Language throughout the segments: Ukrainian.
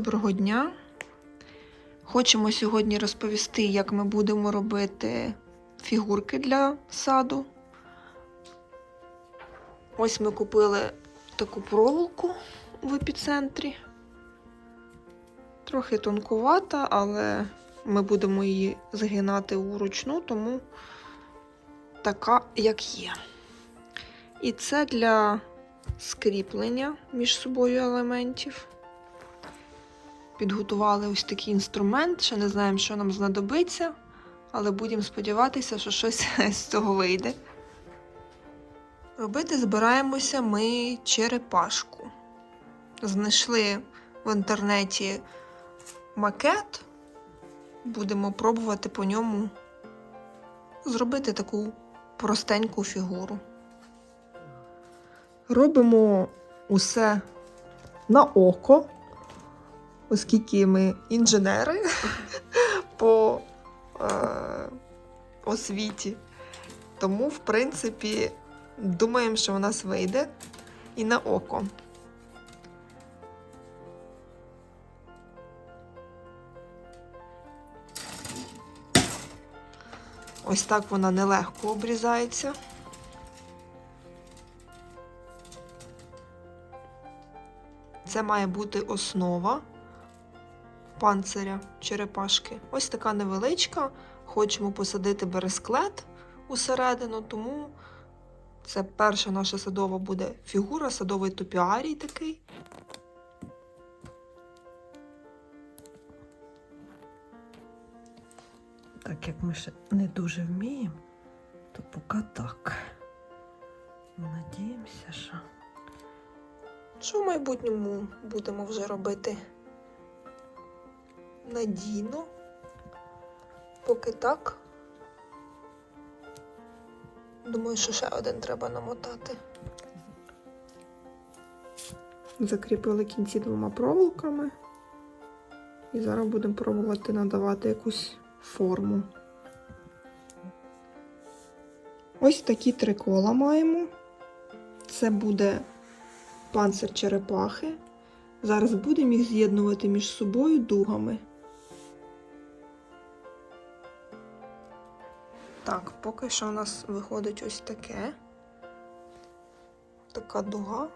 Доброго дня! Хочемо сьогодні розповісти, як ми будемо робити фігурки для саду. Ось ми купили таку проволоку в епіцентрі. Трохи тонкувата, але ми будемо її згинати уручну, тому така, як є. І це для скріплення між собою елементів. Підготували ось такий інструмент, ще не знаємо, що нам знадобиться, але будемо сподіватися, що щось з цього вийде. Робити збираємося ми черепашку. Знайшли в інтернеті макет, будемо пробувати по ньому зробити таку простеньку фігуру. Робимо усе на око оскільки ми інженери по е, освіті. Тому, в принципі, думаємо, що у нас вийде і на око. Ось так вона нелегко обрізається. Це має бути основа панциря черепашки. Ось така невеличка. Хочемо посадити бересклет усередину, тому це перша наша садова буде фігура, садовий топіарій такий. Так як ми ще не дуже вміємо, то поки так. Надіємося, що. Що в майбутньому будемо вже робити надійно, поки так. Думаю, що ще один треба намотати. Закріпили кінці двома проволоками. І зараз будемо пробувати надавати якусь форму. Ось такі три кола маємо. Це буде панцир черепахи. Зараз будемо їх з'єднувати між собою дугами. Так, поки що у нас виходить ось таке. Така дуга.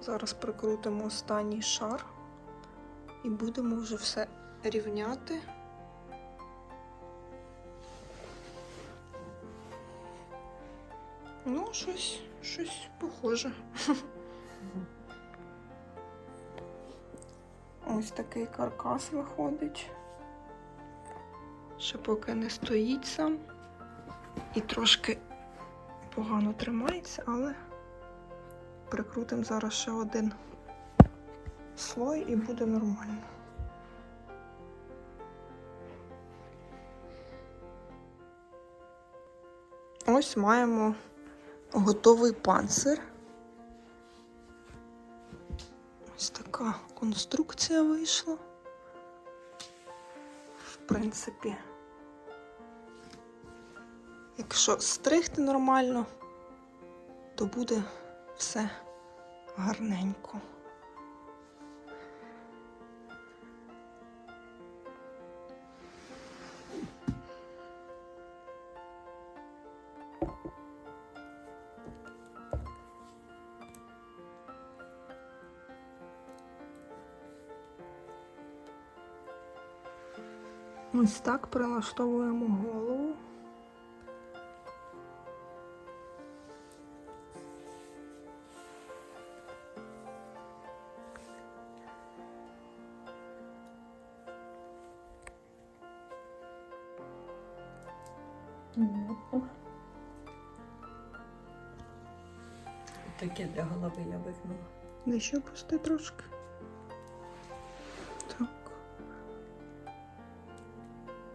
Зараз прикрутимо останній шар і будемо вже все рівняти. Ну, щось, щось похоже. Ось такий каркас виходить. Ще поки не стоїть сам. І трошки погано тримається, але прикрутимо зараз ще один слой і буде нормально. Ось маємо готовий панцир. Ось така конструкція вийшла. В принципі, якщо стригти нормально, то буде все гарненько. Ось так прилаштовуємо голову. Таке для голови я вигнула. Да ще пусти трошки. Так.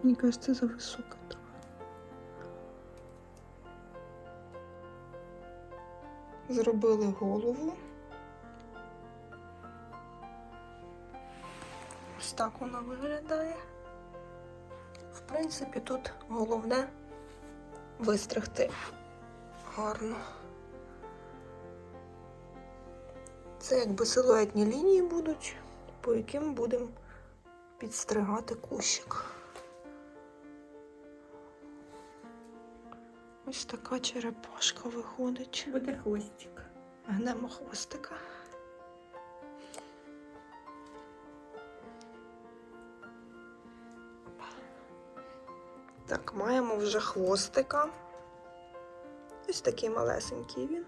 Мені кажется, за високо трохи. Зробили голову. Ось так вона виглядає. В принципі, тут головне вистригти гарно. Це якби силуетні лінії будуть. по яким будемо підстригати кущик. Ось така черепашка виходить. Буде хвостик. Гнемо хвостика. Маємо вже хвостика. Ось такий малесенький він.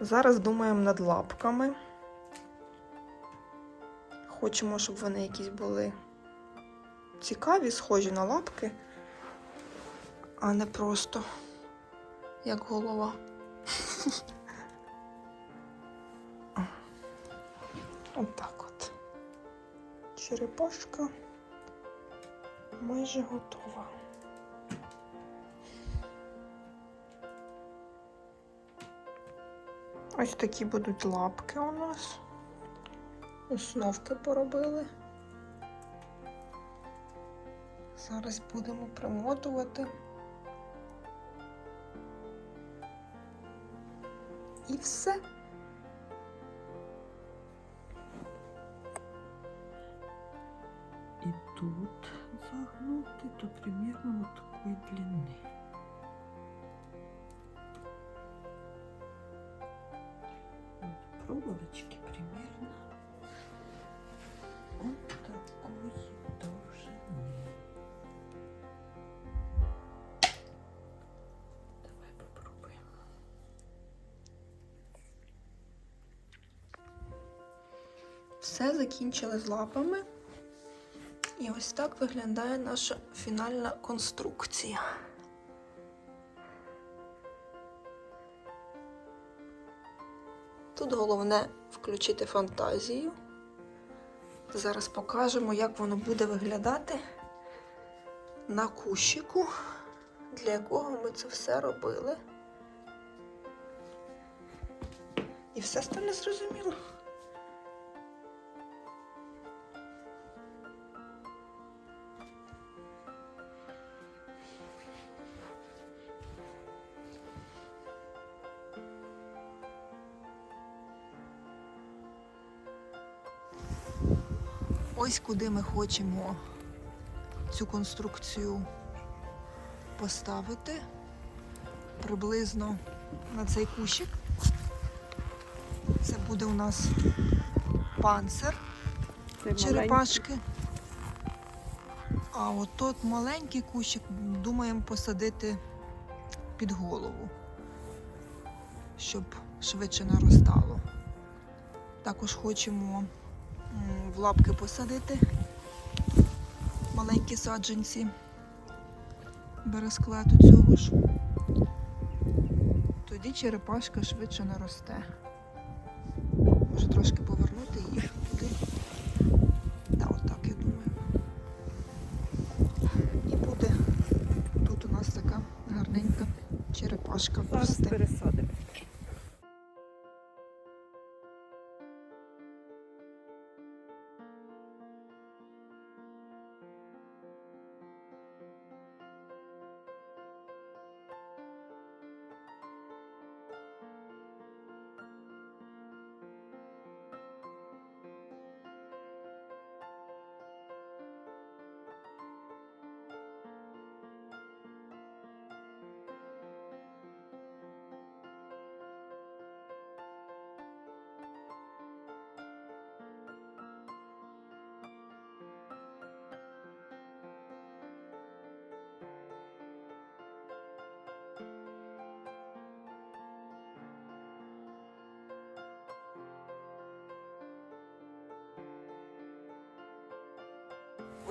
Зараз думаємо над лапками. Хочемо, щоб вони якісь були цікаві, схожі на лапки, а не просто як голова. Черепашка майже готова. Ось такі будуть лапки у нас. Основки поробили. Зараз будемо примотувати. І все. Тут загнути, то примерно вот такой длины. Проволочки примерно вот такой довжины. Давай попробуем. Все закінчили з лапами. Ось так виглядає наша фінальна конструкція. Тут головне включити фантазію. Зараз покажемо, як воно буде виглядати на кущику, для якого ми це все робили. І все стане зрозуміло. Ось куди ми хочемо цю конструкцію поставити. Приблизно на цей кущик. Це буде у нас панцир черепашки. А от тут маленький кущик думаємо посадити під голову, щоб швидше наростало. Також хочемо в лапки посадити маленькі саджанці бересклету цього ж. Тоді черепашка швидше наросте. Може трошки повернути її туди. Та отак, я думаю. І буде тут у нас така гарненька черепашка Зараз пересадимо.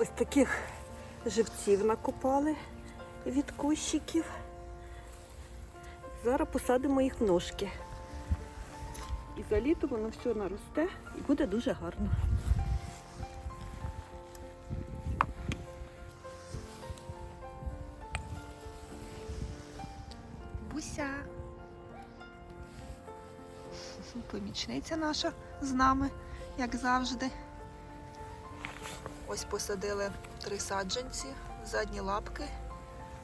Ось таких живців накопали від кущиків. Зараз посадимо їх в ножки. І за літо воно все наросте і буде дуже гарно. Буся. Помічниця наша з нами, як завжди. Ось посадили три саджанці, в задні лапки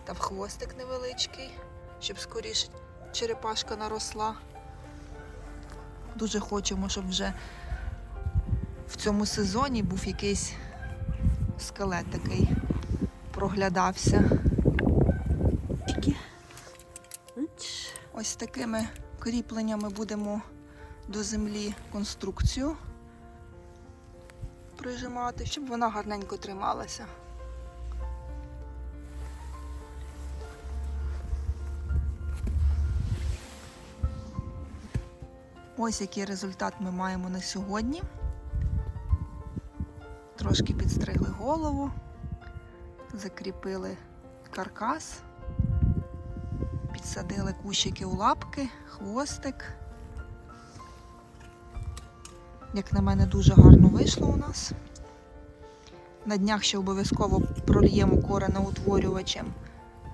та в хвостик невеличкий, щоб скоріше черепашка наросла. Дуже хочемо, щоб вже в цьому сезоні був якийсь скелет такий проглядався. Ось такими кріпленнями будемо до землі конструкцію прижимати, щоб вона гарненько трималася. Ось який результат ми маємо на сьогодні. Трошки підстригли голову, закріпили каркас. Підсадили кущики у лапки, хвостик. Як на мене, дуже гарно вийшло у нас. На днях ще обов'язково прольємо коренеутворювачем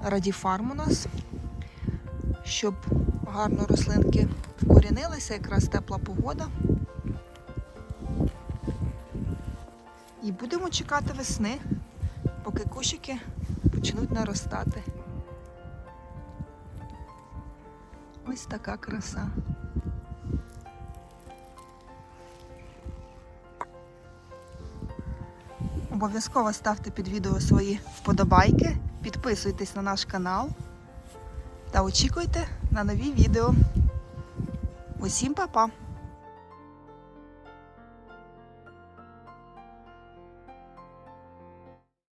радіфарм у нас, щоб гарно рослинки вкорінилися, якраз тепла погода. І будемо чекати весни, поки кущики почнуть наростати. Ось така краса. Обов'язково ставте під відео свої вподобайки, підписуйтесь на наш канал та очікуйте на нові відео. Усім па-па!